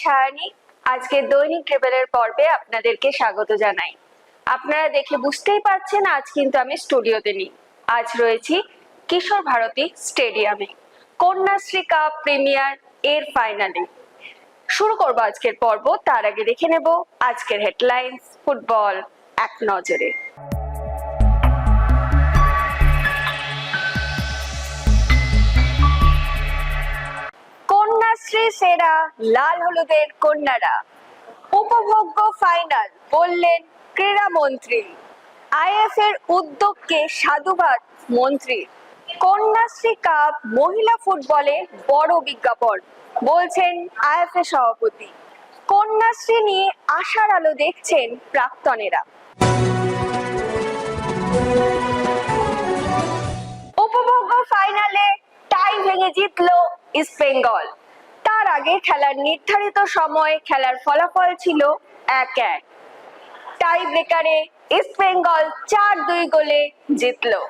নমস্কার আমি সায়ানী আজকে দৈনিক ট্রেবেলের পর্বে আপনাদেরকে স্বাগত জানাই। আপনারা দেখে বুঝতেই পারছেন আজ কিন্তু আমি স্টুডিওতে নেই। আজ রয়েছি কিশোর ভারতী স্টেডিয়ামে, কন্যাশ্রী কাপ প্রিমিয়ার এর ফাইনালে। শুরু করব আজকের পর্ব, তার আগে দেখে নেব আজকের হেডলাইন্স, ফুটবল এক নজরে। কন্যাশ্রী সেরা, লাল হলুদের কন্যারা। উপভোগ্য ফাইনাল বললেন ক্রীড়ামন্ত্রী আইএফ এর উদ্যোগকে সাধুবাদ মন্ত্রীর কন্যাশ্রী কাপ মহিলা ফুটবলে বড় বিজ্ঞাপন, বলছেন আইএফ এর সভাপতি। কন্যাশ্রী নিয়ে আশার আলো দেখছেন প্রাক্তনেরা। উপভোগ্য ফাইনালে টাই ভেঙে জিতল ইস্ট বেঙ্গল। তার আগে খেলার নির্ধারিত সময়ে খেলার ফলাফল ছিল এক এক। টাই ব্রেকারে ইস্ট বেঙ্গল চার দুই গোলে জিতলো।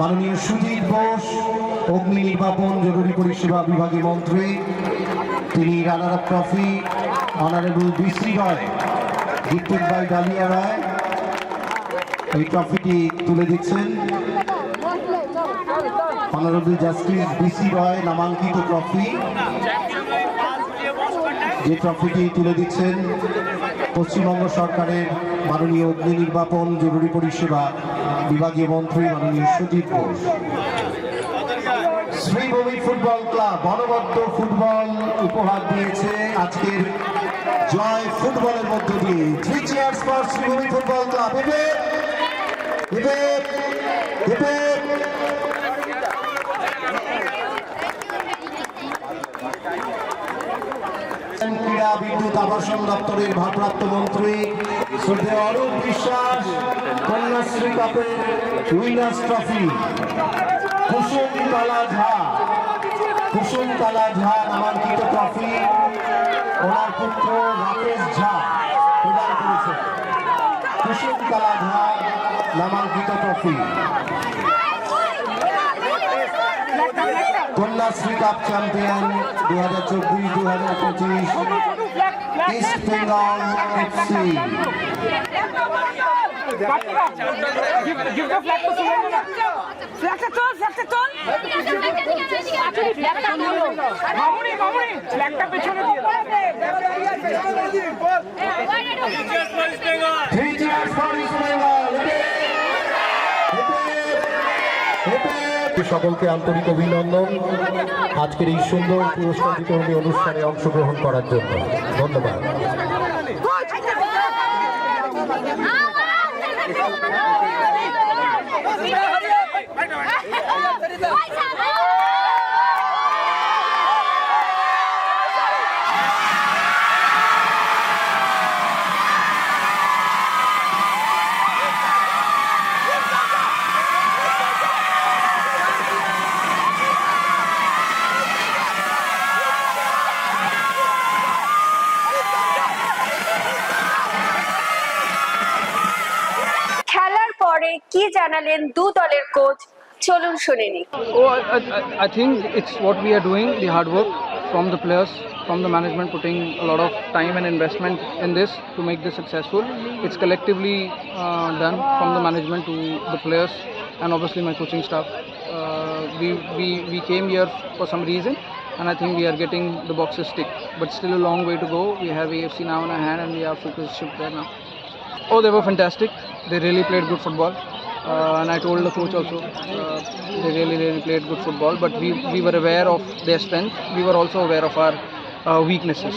মাননীয় সুধীর বোস, অগ্নি নির্বাপন জরুরি পরিষেবা বিভাগীয় মন্ত্রী, তিনি runner up trophy, honourable BC Roy gifted by Dalia Roy, এই ট্রফিটি তুলে দিচ্ছেন। অনারেবল জাস্টিস বিসি রয় নামাঙ্কিত ট্রফি, যে ট্রফিটি তুলে দিচ্ছেন। পশ্চিমবঙ্গ সরকারের মাননীয় অগ্নি নির্বাপন জরুরি পরিষেবা বিভাগীয় মন্ত্রী মাননীয় সুজিত ঘোষ। শ্রীভূমি ফুটবল ক্লাব অনবদ্য ফুটবল উপহার দিয়েছে আজকের জয় ফুটবলের মধ্য দিয়ে। Three cheers for Sreebhumi football club. এবে এবে এবে ক্রীড়া বিদ্যুৎ আবাসন দপ্তরের ভারপ্রাপ্ত মন্ত্রী শ্রদ্ধেয় অরূপ বিশ্বাস, কন্যাশ্রী কাপের উইনার্স ট্রফি, কুসুম ঝা কুসুম ঝা নামাঙ্কিত ট্রফি, ওনার পুত্র রাকেশ ঝা প্রদান করেছে কুসুম ঝা নামাঙ্কিত ট্রফি। কন্যাশ্রী কাপ চ্যাম্পিয়ন দু হাজার চব্বিশ দু হাজার পঁচিশ ইস্ট বেঙ্গল এফসি ফ্ল্যাগটা তোল ফ্ল্যাগটা তোল ফ্ল্যাগটা তোল মামুনি মামুনি ফ্ল্যাগটা পেছনে দিয়ে দাও three cheers for East Bengal সকলকে আন্তরিক অভিনন্দন। আজকের এই সুন্দর পুরস্কার বিতরণী অনুষ্ঠানে অংশগ্রহণ করার জন্য। ধন্যবাদ। কি জানালেন দু দলের কোচ চলুন শুনে নিই Oh, I, I, I think it's what we are doing, the hard work from the players, from the management, putting a lot of time and investment in this to make this successful. It's collectively uh, done from the management to the players and obviously my coaching staff. Uh, we, we, we came here for some reason and I think we are getting the boxes ticked. But still a long way to go. We have AFC now in our hand and we are focused shift there now. Oh, they were fantastic. They really played good football. Uh, and I told the coach also, uh, they really, really played good football. But we, we were aware of their strength. We were also aware of our uh, weaknesses.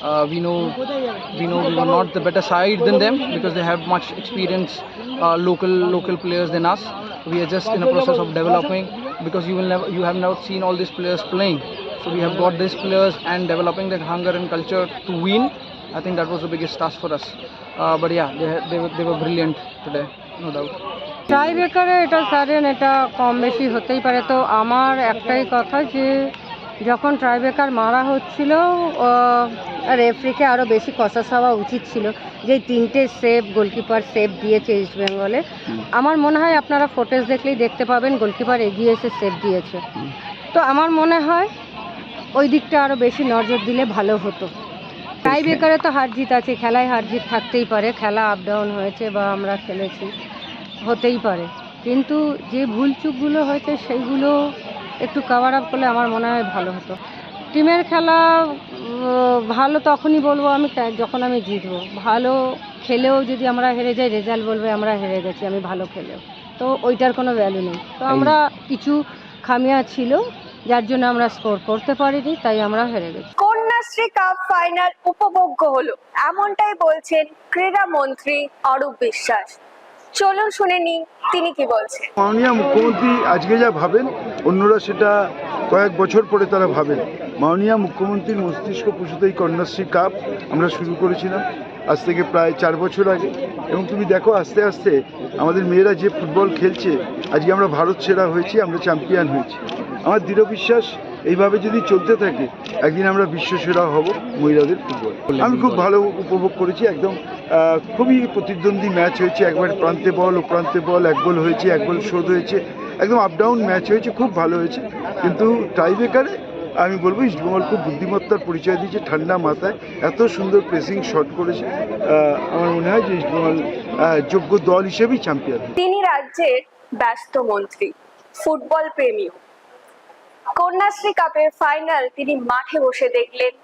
Uh, we know we know we were not the better side than them because they have much experience, uh, local local players than us. We are just in a process of developing because you will never you have not seen all these players playing. So we have got these players and developing that hunger and culture to win. I think that was the biggest task for us. Uh, but yeah, they, they, were, they were brilliant today, no doubt. ট্রাই বেকারে এটা সারেন এটা কম বেশি হতেই পারে। তো আমার একটাই কথা যে যখন ট্রাই বেকার মারা হচ্ছিল রেফরিকে আরও বেশি কষাস হওয়া উচিত ছিল যে তিনটে সেভ গোলকিপার সেভ দিয়েছে ইস্ট বেঙ্গলে আমার মনে হয় আপনারা ফোটেজ দেখলেই দেখতে পাবেন গোলকিপার এগিয়ে এসে সেভ দিয়েছে। তো আমার মনে হয় ওই দিকটা আরও বেশি নজর দিলে ভালো হতো। টাই বেকারে তো হার জিত আছে খেলায় হার জিত থাকতেই পারে। খেলা আপ ডাউন হয়েছে বা আমরা খেলেছি। হতেই পারে। কিন্তু যে ভুল চুকগুলো হয়েছে সেইগুলো একটু কাভার আপ করলে আমার মনে হয় ভালো হতো। টিমের খেলা ভালো তখনই বলব আমি যখন আমি জিতবো। ভালো খেলেও যদি আমরা হেরে যাই রেজাল্ট বলবে আমরা হেরে গেছি আমি ভালো খেলেও। তো ওইটার কোনো ভ্যালু নেই। তো আমরা কিছু খামিয়া ছিল যার জন্য আমরা স্কোর করতে পারিনি তাই আমরা হেরে গেছি। কন্যাশ্রী কাপ ফাইনাল উপভোগ্য হলো। এমনটাই বলছেন ক্রীড়া মন্ত্রী অরূপ বিশ্বাস। চলুন শুনে নিই, তিনি কি বলছেন? মাননীয় মুখ্যমন্ত্রী আজকে যা ভাবেন, অন্যরা সেটা কয়েক বছর পরে তারা ভাবেন। মাননীয় মুখ্যমন্ত্রীর মস্তিষ্ক প্রসূত এই কন্যাশ্রী কাপ, আমরা শুরু করেছিলাম আজ থেকে প্রায় চার বছর আগে। এবং তুমি দেখো আস্তে আস্তে আমাদের মেয়েরা যে ফুটবল খেলছে, আজকে আমরা ভারত সেরা হয়েছি, আমরা চ্যাম্পিয়ন হয়েছি। আমার দৃঢ় বিশ্বাস এইভাবে যদি চলতে থাকে, একদিন আমরা বিশ্ব সেরা হব মহিলাদের ফুটবল। আমি খুব ভালো উপভোগ করেছি, একদম খুবই প্রতিদ্বন্দ্বী ম্যাচ হয়েছে, একবার প্রান্তে বল ও প্রান্তে বল, এক গোল হয়েছে, এক গোল শোধ হয়েছে, একদম আপ ডাউন ম্যাচ হয়েছে, খুব ভালো হয়েছে। কিন্তু টাইব্রেকারে আমি বলব ইস্টবেঙ্গল খুব বুদ্ধিমত্তার পরিচয় দিয়েছে, ঠান্ডা মাথায়, এত সুন্দর প্রেসিং শট করেছে। আমার মনে হয় যে ইস্টবেঙ্গল যোগ্য দল হিসেবেই চ্যাম্পিয়ন তিনি রাজ্যের ব্যস্ত মন্ত্রী, ফুটবল প্রেমীও কন্যাশ্রী কাপের ফাইনাল তিনি মাঠে বসে দেখলেন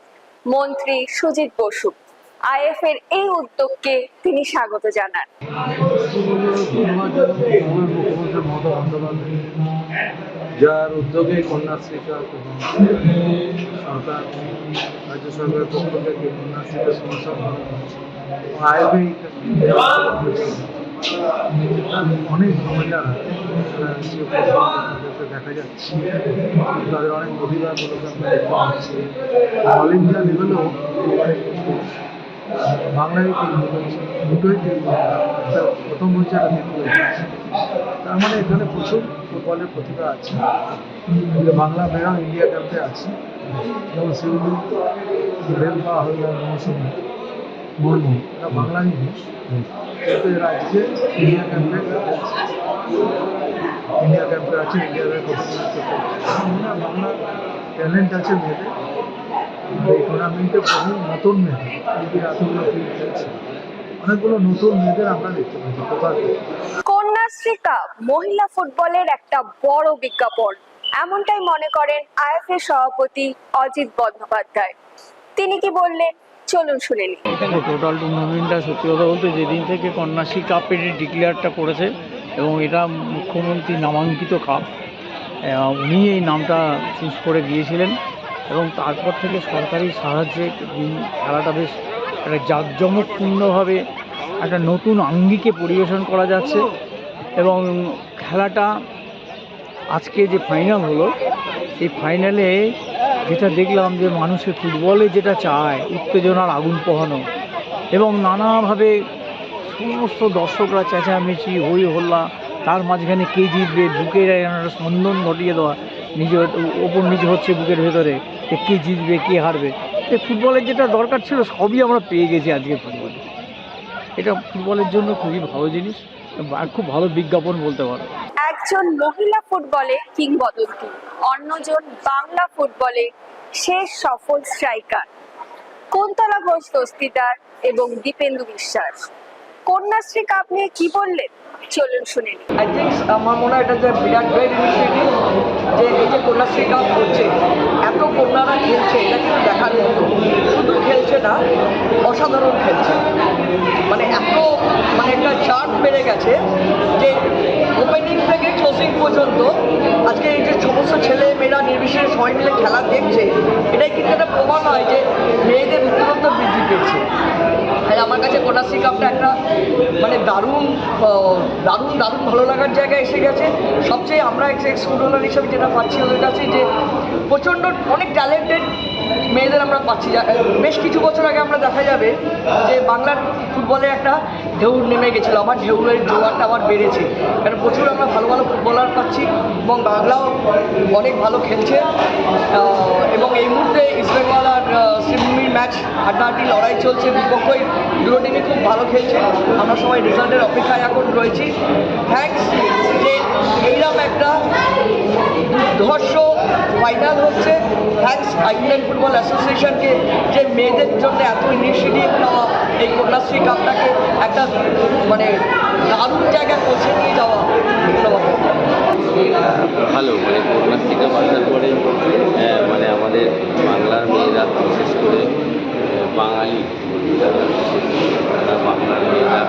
মন্ত্রী সুজিত বসু। আইএফ এর এই উদ্যোগকে তিনি স্বাগত জানান। যার উদ্যোগে কন্যাশ্রীকা এবং সরকার, রাজ্য সরকারের পক্ষ থেকে কন্যাশ্রীকা সংসদ আয়বে অনেক মহিলারা দেখা যাচ্ছে। তাদের অনেক প্রতিভাগুলোকে আমরা অল ইন্ডিয়া লেভেলেও বাংলায় দুটোই প্রথম হচ্ছে একটা দ্বিতীয় তার মানে এখানে প্রচুর ফুটবলের প্রতিভা আছে। বাংলা মেয়েরা ইন্ডিয়া ক্যাম্পে আছে। যেমন শিউলি বেল পাওয়া হয়ে গেল মৌসুমি মুর্মু এটা কিন্তু এরা আজকে ইন্ডিয়া ক্যাম্পে ইন্ডিয়া ক্যাম্পে আছে। ইন্ডিয়ার বাংলা ট্যালেন্ট আছে মেয়েদের। এই টুর্নামেন্টে বহু নতুন মেয়েদের। এই যে এতগুলো খেলছে। অনেকগুলো নতুন মেয়েদের আমরা দেখতে পাচ্ছি। কোথাও কন্যাশ্রী কাপ মহিলা ফুটবলের একটা বড় বিজ্ঞাপন। এমনটাই মনে করেন আইএফএ সভাপতি অজিত বন্দ্যোপাধ্যায়। তিনি কি বললেন? চলুন শুনে নিই টোটাল টুর্নামেন্টটা সত্যি কথা বলতে যেদিন থেকে কন্যাশ্রী কাপের ডিক্লেয়ারটা করেছে এবং এটা মুখ্যমন্ত্রী নামাঙ্কিত কাপ উনি এই নামটা চুজ করে দিয়েছিলেন এবং তারপর থেকে সরকারি সাহায্যে খেলাটা বেশ একটা জাঁকজমকপূর্ণভাবে একটা নতুন আঙ্গিকে পরিবেশন করা যাচ্ছে এবং খেলাটা আজকে যে ফাইনাল হলো, এই ফাইনালে যেটা দেখলাম যে মানুষের ফুটবলে যেটা চায়, উত্তেজনার আগুন পোহানো। এবং নানাভাবে সমস্ত দর্শকরা চেঁচামেচি, হই হল্লা, তার মাঝখানে কে জিতবে, বুকের একটা স্পন্দন ঘটিয়ে দেওয়া, নিজে ওপর নিচে হচ্ছে বুকের ভেতরে, যে কে জিতবে, কে হারবে। এই ফুটবলের যেটা দরকার ছিল, সবই আমরা পেয়ে গেছি আজকে ফুটবলে। এটা ফুটবলের জন্য খুবই ভালো জিনিস খুব ভালো বিজ্ঞাপন বলতে পারো। একজন মহিলা ফুটবলে কিংবদন্তি। অন্যজন বাংলা ফুটবলে শেষ সফল স্ট্রাইকার। কুন্তলা ঘোষ দস্তিদার এবং দীপেন্দু বিশ্বাস। কন্যাশ্রী কাপ নিয়ে কি বললেন? চলুন শুনে আই আমার মনে হয় এটা যে বিরাট গ্রেট ইনিশিয়েটিভ যে এই যে কন্যাশ্রী কাপ হচ্ছে, এত কন্যারা খেলছে, এটা কিন্তু দেখার মতো। শুধু খেলছে না, অসাধারণ খেলছে। মানে এত মানে একটা চার্ট বেড়ে গেছে যে থেকে পর্যন্ত আজকে এই যে সমস্ত ছেলে মেয়েরা নির্বিশেষে সবাই মিলে খেলা দেখছে, এটাই কিন্তু একটা প্রমাণ হয় যে মেয়েদের উত্তরোত্তর বৃদ্ধি পেয়েছে। আর আমার কাছে কন্যাশ্রী কাপটা একটা মানে দারুণ দারুণ দারুণ ভালো লাগার জায়গায় এসে গেছে। সবচেয়ে আমরা এক্স এক্স ফুটবলার হিসাবে যেটা পাচ্ছি ওদের কাছে যে প্রচণ্ড অনেক ট্যালেন্টেড মেয়েদের আমরা পাচ্ছি। বেশ কিছু বছর আগে আমরা দেখা যাবে যে বাংলার ফুটবলে একটা ঢেউ নেমে গেছিল। আবার ঢেউয়ের জোয়ারটা আবার বেড়েছে। কারণ প্রচুর আমরা ভালো ভালো ফুটবলার পাচ্ছি এবং বাংলাও অনেক ভালো খেলছে। এবং এই মুহূর্তে ইস্টবেঙ্গল আর সিমমির ম্যাচ হাড্ডাহাড্ডি লড়াই চলছে বিপক্ষই দুটো টিমই খুব ভালো খেলছে। আমরা সবাই রেজাল্টের অপেক্ষায় এখন রয়েছি। থ্যাঙ্কস যে এইরকম একটা দুর্ধর্ষ ফাইনাল হচ্ছে। থ্যাঙ্কস ইন্ডিয়ান ফুটবল অ্যাসোসিয়েশনকে যে মেয়েদের জন্য এত ইনিশিয়েটিভ নেওয়া, এই কন্যাশ্রী কাপটাকে একটা মানে দারুণ জায়গায় পৌঁছে নিয়ে যাওয়া, ধন্যবাদ। ভালো মানে কন্যাশ্রীকা আসার পরে মানে আমাদের বাংলার মেয়েরা, বিশেষ করে বাঙালি বাংলার মেয়েরা,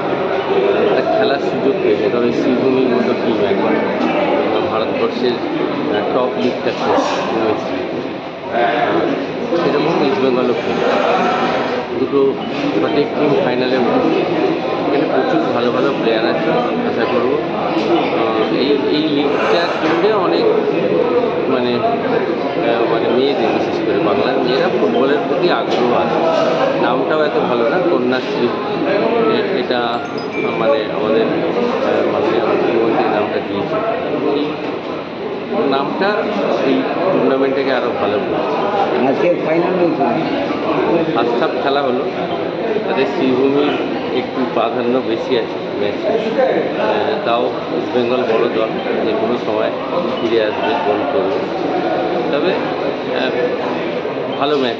একটা খেলার সুযোগ পেয়েছে। তবে শ্রীভূমির মতো টিম একবার ভারতবর্ষের টপ লিগটা রয়েছে সেরকম ইস্ট বেঙ্গলও খেলে। দুটো সঠিক টিম ফাইনালে এখানে প্রচুর ভালো ভালো প্লেয়ার আছে আশা করব। এই এই লিগটা জুড়ে অনেক মানে মানে মেয়েদের বিশেষ করে বাংলার মেয়েরা ফুটবলের প্রতি আগ্রহ আছে। নামটাও এত ভালো না কন্যাশ্রী। এটা মানে আমাদের আহ, মাননীয় নামটা দিয়েছে নামটা এই টুর্নামেন্টটাকে আরও ভালো আজকে ফাইনাল ফার্স্ট হাফ খেলা হলো। তাতে শ্রীভূমির একটু প্রাধান্য বেশি আছে ম্যাচে তাও ইস্ট বেঙ্গল বড় দল যে কোনো সময় ফিরে আসবে গোল করবে। তবে ভালো ম্যাচ